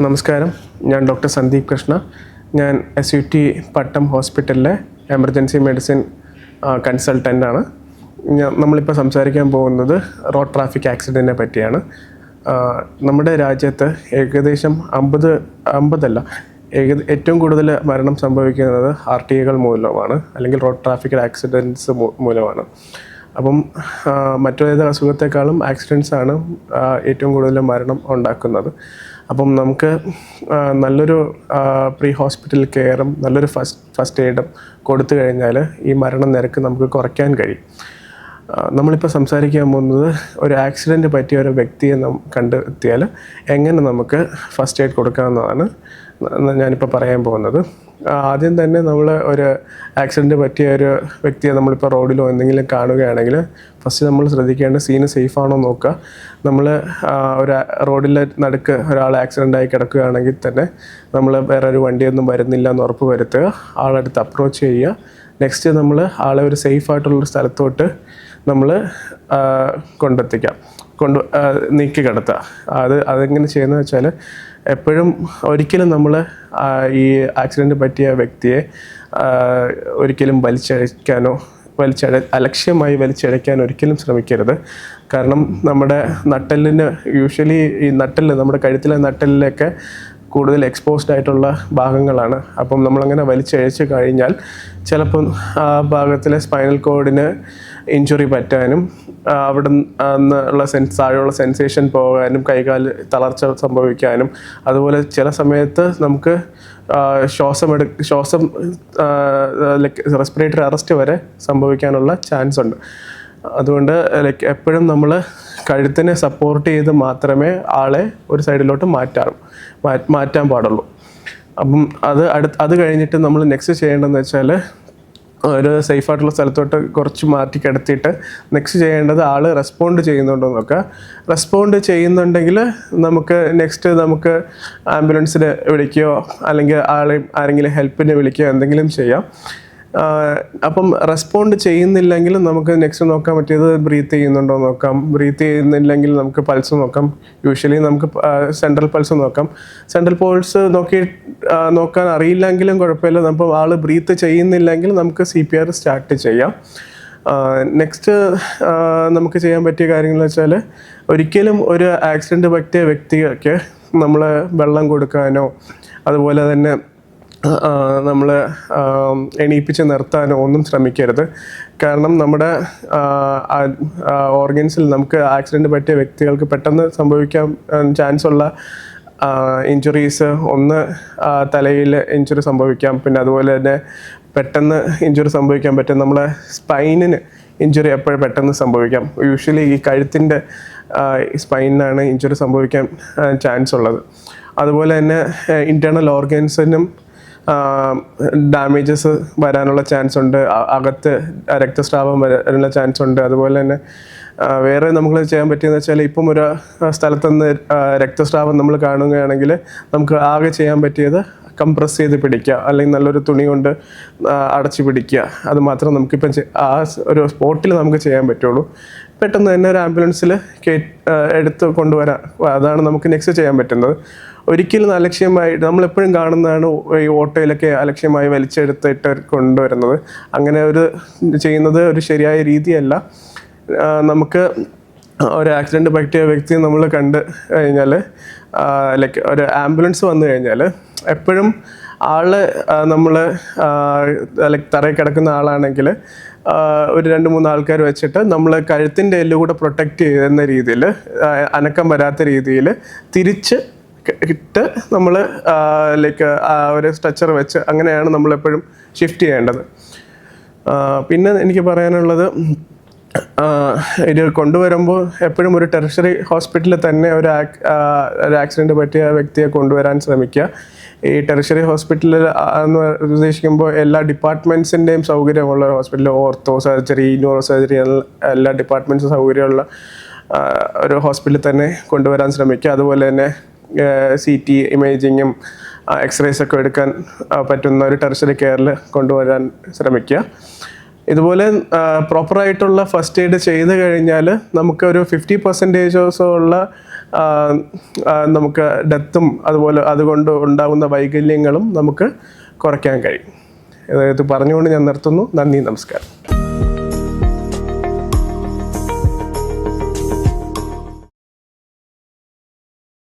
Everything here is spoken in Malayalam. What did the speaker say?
നമസ്കാരം. ഞാൻ ഡോക്ടർ സന്ദീപ് കൃഷ്ണ. ഞാൻ എസ് യു ടി പട്ടം ഹോസ്പിറ്റലിലെ എമർജൻസി മെഡിസിൻ കൺസൾട്ടന്റാണ് നമ്മളിപ്പോൾ സംസാരിക്കാൻ പോകുന്നത് റോഡ് ട്രാഫിക് ആക്സിഡന്റിനെ പറ്റിയാണ്. നമ്മുടെ രാജ്യത്ത് ഏകദേശം അമ്പത് അമ്പതല്ല ഏക ഏറ്റവും കൂടുതൽ മരണം സംഭവിക്കുന്നത് ആർ ടി ഐകൾ മൂലമാണ് അല്ലെങ്കിൽ റോഡ് ട്രാഫിക് ആക്സിഡന്റ്സ് മൂലമാണ്. അപ്പം മറ്റു മറ്റേത് അസുഖത്തെക്കാളും ആക്സിഡൻസ് ആണ് ഏറ്റവും കൂടുതൽ മരണം ഉണ്ടാക്കുന്നത്. അപ്പം നമുക്ക് നല്ലൊരു പ്രീ ഹോസ്പിറ്റൽ കെയറും നല്ലൊരു ഫസ്റ്റ് ഫസ്റ്റ് എയ്ഡും കൊടുത്തു കഴിഞ്ഞാൽ ഈ മരണ നിരക്ക് നമുക്ക് കുറയ്ക്കാൻ കഴിയും. നമ്മളിപ്പോൾ സംസാരിക്കാൻ പോകുന്നത് ഒരു ആക്സിഡന്റ് പറ്റിയ ഒരു വ്യക്തിയെ നാം കണ്ടെത്തിയാൽ എങ്ങനെ നമുക്ക് ഫസ്റ്റ് എയ്ഡ് കൊടുക്കാമെന്നതാണ് ഞാനിപ്പോൾ പറയാൻ പോകുന്നത്. ആദ്യം തന്നെ നമ്മൾ ഒരു ആക്സിഡന്റ് പറ്റിയ ഒരു വ്യക്തിയെ നമ്മളിപ്പോൾ റോഡിലോ എന്തെങ്കിലും കാണുകയാണെങ്കിൽ ഫസ്റ്റ് നമ്മൾ ശ്രദ്ധിക്കേണ്ട സീന് സേഫ് ആണോ നോക്കുക. നമ്മൾ ഒരു റോഡിലെ നടുക്ക് ഒരാൾ ആക്സിഡന്റ് ആയി കിടക്കുകയാണെങ്കിൽ തന്നെ നമ്മൾ വേറെ ഒരു വണ്ടിയൊന്നും വരുന്നില്ല എന്ന് ഉറപ്പ് വരുത്തുക. ആളടുത്ത് അപ്രോച്ച് ചെയ്യുക. നെക്സ്റ്റ് നമ്മൾ ആളെ ഒരു സേഫ് ആയിട്ടുള്ള സ്ഥലത്തോട്ട് നമ്മൾ കൊണ്ടെത്തിക്കാം. കൊണ്ട് നീക്കി കിടത്തുക. അത് അതെങ്ങനെ ചെയ്യുന്നത് വെച്ചാൽ എപ്പോഴും ഒരിക്കലും നമ്മൾ ഈ ആക്സിഡന്റ് പറ്റിയ വ്യക്തിയെ ഒരിക്കലും വലിച്ചഴിക്കാനോ വലിച്ചഴ അലക്ഷ്യമായി വലിച്ചഴയ്ക്കാൻ ഒരിക്കലും ശ്രമിക്കരുത്. കാരണം നമ്മുടെ നട്ടലിന് യൂഷ്വലി ഈ നട്ടൽ നമ്മുടെ കഴുത്തിലെ നട്ടലിലൊക്കെ കൂടുതൽ എക്സ്പോസ്ഡ് ആയിട്ടുള്ള ഭാഗങ്ങളാണ്. അപ്പം നമ്മളങ്ങനെ വലിച്ചഴച്ച് കഴിഞ്ഞാൽ ചിലപ്പം ആ ഭാഗത്തിലെ സ്പൈനൽ കോഡിന് ഇഞ്ചുറി പറ്റാനും അവിടെ നിന്നുള്ള സെൻസ് താഴെയുള്ള സെൻസേഷൻ പോകാനും കൈകാൽ തളർച്ച സംഭവിക്കാനും അതുപോലെ ചില സമയത്ത് നമുക്ക് ശ്വാസം എടു ശ്വാസം ലൈക്ക് റെസ്പിറേറ്ററി അറസ്റ്റ് വരെ സംഭവിക്കാനുള്ള ചാൻസ് ഉണ്ട്. അതുകൊണ്ട് ലൈക്ക് എപ്പോഴും നമ്മൾ കഴുത്തിനെ സപ്പോർട്ട് ചെയ്ത് മാത്രമേ ആളെ ഒരു സൈഡിലോട്ട് മാറ്റാറും മാറ്റാൻ പാടുള്ളൂ. അപ്പം അത് അടുത്ത് അത് കഴിഞ്ഞിട്ട് നമ്മൾ നെക്സ്റ്റ് ചെയ്യേണ്ടതെന്ന് വെച്ചാൽ ഒരു സേഫ് ആയിട്ടുള്ള സ്ഥലത്തോട്ട് കുറച്ച് മാറ്റി കിടത്തിയിട്ട് നെക്സ്റ്റ് ചെയ്യേണ്ടത് ആൾ റെസ്പോണ്ട് ചെയ്യുന്നുണ്ടോ എന്നൊക്കെ റെസ്പോണ്ട് ചെയ്യുന്നുണ്ടെങ്കിൽ നമുക്ക് നെക്സ്റ്റ് നമുക്ക് ആംബുലൻസിൽ വിളിക്കുകയോ അല്ലെങ്കിൽ ആളെ ആരെങ്കിലും ഹെൽപ്പിന് വിളിക്കുകയോ എന്തെങ്കിലും ചെയ്യാം. അപ്പം റെസ്പോണ്ട് ചെയ്യുന്നില്ലെങ്കിൽ നമുക്ക് നെക്സ്റ്റ് നോക്കാൻ പറ്റിയത് ബ്രീത്ത് ചെയ്യുന്നുണ്ടോ നോക്കാം. ബ്രീത്ത് ചെയ്യുന്നില്ലെങ്കിൽ നമുക്ക് പൾസ് നോക്കാം. യൂഷ്വലി നമുക്ക് സെൻട്രൽ പൾസ് നോക്കാം. സെൻട്രൽ പൾസ് നോക്കി നോക്കാൻ അറിയില്ലെങ്കിലും കുഴപ്പമില്ല. നമുക്ക് ആൾ ബ്രീത്ത് ചെയ്യുന്നില്ലെങ്കിൽ നമുക്ക് സി പി ആർ സ്റ്റാർട്ട് ചെയ്യാം. നെക്സ്റ്റ് നമുക്ക് ചെയ്യാൻ പറ്റിയ കാര്യങ്ങൾ വെച്ചാൽ ഒരിക്കലും ഒരു ആക്സിഡന്റ് പറ്റിയ വ്യക്തിയൊക്കെ നമ്മൾ വെള്ളം കൊടുക്കാനോ അതുപോലെ തന്നെ നമ്മൾ എണീപ്പിച്ച് നിർത്താനോ ഒന്നും ശ്രമിക്കരുത്. കാരണം നമ്മുടെ ഓർഗൻസിൽ നമുക്ക് ആക്സിഡന്റ് പറ്റിയ വ്യക്തികൾക്ക് പെട്ടെന്ന് സംഭവിക്കാൻ ചാൻസ് ഉള്ള ഇഞ്ചുറീസ് ഒന്ന് തലയിൽ ഇഞ്ചുറി സംഭവിക്കാം. പിന്നെ അതുപോലെ തന്നെ പെട്ടെന്ന് ഇഞ്ചുറി സംഭവിക്കാൻ പറ്റും നമ്മളെ സ്പൈനിന് ഇഞ്ചുറി എപ്പോഴും പെട്ടെന്ന് സംഭവിക്കാം. യൂഷ്വലി ഈ കഴുത്തിന്റെ സ്പൈനിനാണ് ഇഞ്ചുറി സംഭവിക്കാൻ ചാൻസ് ഉള്ളത് അതുപോലെ തന്നെ ഇന്റേർണൽ ഓർഗൻസിനും ഡാമേജസ് വരാനുള്ള ചാൻസ് ഉണ്ട്. അകത്ത് രക്തസ്രാവം വരാനുള്ള ചാൻസ് ഉണ്ട്. അതുപോലെ തന്നെ വേറെ നമ്മൾ ചെയ്യാൻ പറ്റിയെന്ന് വെച്ചാൽ ഇപ്പം ഒരു സ്ഥലത്തുനിന്ന് രക്തസ്രാവം നമ്മൾ കാണുകയാണെങ്കിൽ നമുക്ക് ആകെ ചെയ്യാൻ പറ്റിയത് കംപ്രസ് ചെയ്ത് പിടിക്കുക. അല്ലെങ്കിൽ നല്ലൊരു തുണി കൊണ്ട് അടച്ചു പിടിക്കുക. അത് മാത്രം നമുക്കിപ്പം ആ ഒരു സ്പോട്ടിൽ നമുക്ക് ചെയ്യാൻ പറ്റുള്ളൂ. പെട്ടെന്ന് തന്നെ ഒരു ആംബുലൻസിൽ എടുത്ത് കൊണ്ടുവരാം. അതാണ് നമുക്ക് നെക്സ്റ്റ് ചെയ്യാൻ പറ്റുന്നത്. ഒരിക്കലും അലക്ഷ്യമായി നമ്മളെപ്പോഴും കാണുന്നതാണ് ഈ ഓട്ടോയിലൊക്കെ അലക്ഷ്യമായി വലിച്ചെടുത്തിട്ട് കൊണ്ടുവരുന്നത്. അങ്ങനെ ഒരു ചെയ്യുന്നത് ഒരു ശരിയായ രീതിയല്ല. നമുക്ക് ഒരു ആക്സിഡന്റ് പറ്റിയ വ്യക്തിയെ നമ്മൾ കണ്ട് കഴിഞ്ഞാൽ ലൈക്ക് ഒരു ആംബുലൻസ് വന്നു കഴിഞ്ഞാൽ എപ്പോഴും ആൾ നമ്മൾ ലൈക്ക് തറയിൽ കിടക്കുന്ന ആളാണെങ്കിൽ ഒരു രണ്ട് മൂന്ന് ആൾക്കാർ വെച്ചിട്ട് നമ്മൾ കഴുത്തിന്റെ എല്ല് കൂടെ പ്രൊട്ടക്റ്റ് ചെയ്യുന്ന രീതിയിൽ അനക്കം വരാത്ത രീതിയിൽ തിരിച്ച് ഇട്ട് നമ്മൾ ലൈക്ക് ഒരു സ്ട്രച്ചർ വെച്ച് അങ്ങനെയാണ് നമ്മളെപ്പോഴും ഷിഫ്റ്റ് ചെയ്യേണ്ടത്. പിന്നെ എനിക്ക് പറയാനുള്ളത് ഇത് കൊണ്ടുവരുമ്പോൾ എപ്പോഴും ഒരു ടെറിഷറി ഹോസ്പിറ്റലിൽ തന്നെ ഒരു ഒരു ആക്സിഡന്റ് പറ്റിയ വ്യക്തിയെ കൊണ്ടുവരാൻ ശ്രമിക്കുക. ഈ ടെറിഷറി ഹോസ്പിറ്റലിൽ എന്ന് ഉദ്ദേശിക്കുമ്പോൾ എല്ലാ ഡിപ്പാർട്ട്മെന്റ്സിന്റെയും സൗകര്യമുള്ള hospital ortho surgery neuro surgery എല്ലാ ഡിപ്പാർട്ട്മെന്റ്സും സൗകര്യമുള്ള ഒരു ഹോസ്പിറ്റലിൽ തന്നെ കൊണ്ടുവരാൻ ശ്രമിക്കുക. അതുപോലെ തന്നെ സി ടി ഇമേജിങ്ങും എക്സ്റേസ് ഒക്കെ എടുക്കാൻ പറ്റുന്ന ഒരു ടെറിഷറി കെയറിൽ കൊണ്ടുവരാൻ ശ്രമിക്കുക. ഇതുപോലെ പ്രോപ്പറായിട്ടുള്ള ഫസ്റ്റ് എയ്ഡ് ചെയ്ത് കഴിഞ്ഞാൽ നമുക്ക് ഒരു ഫിഫ്റ്റി പെർസെന്റേജോസോ ഉള്ള നമുക്ക് ഡെത്തും അതുപോലെ അതുകൊണ്ട് ഉണ്ടാകുന്ന വൈകല്യങ്ങളും നമുക്ക് കുറയ്ക്കാൻ കഴിയും. ഇത് പറഞ്ഞുകൊണ്ട് ഞാൻ നിർത്തുന്നു. നന്ദി നമസ്കാരം.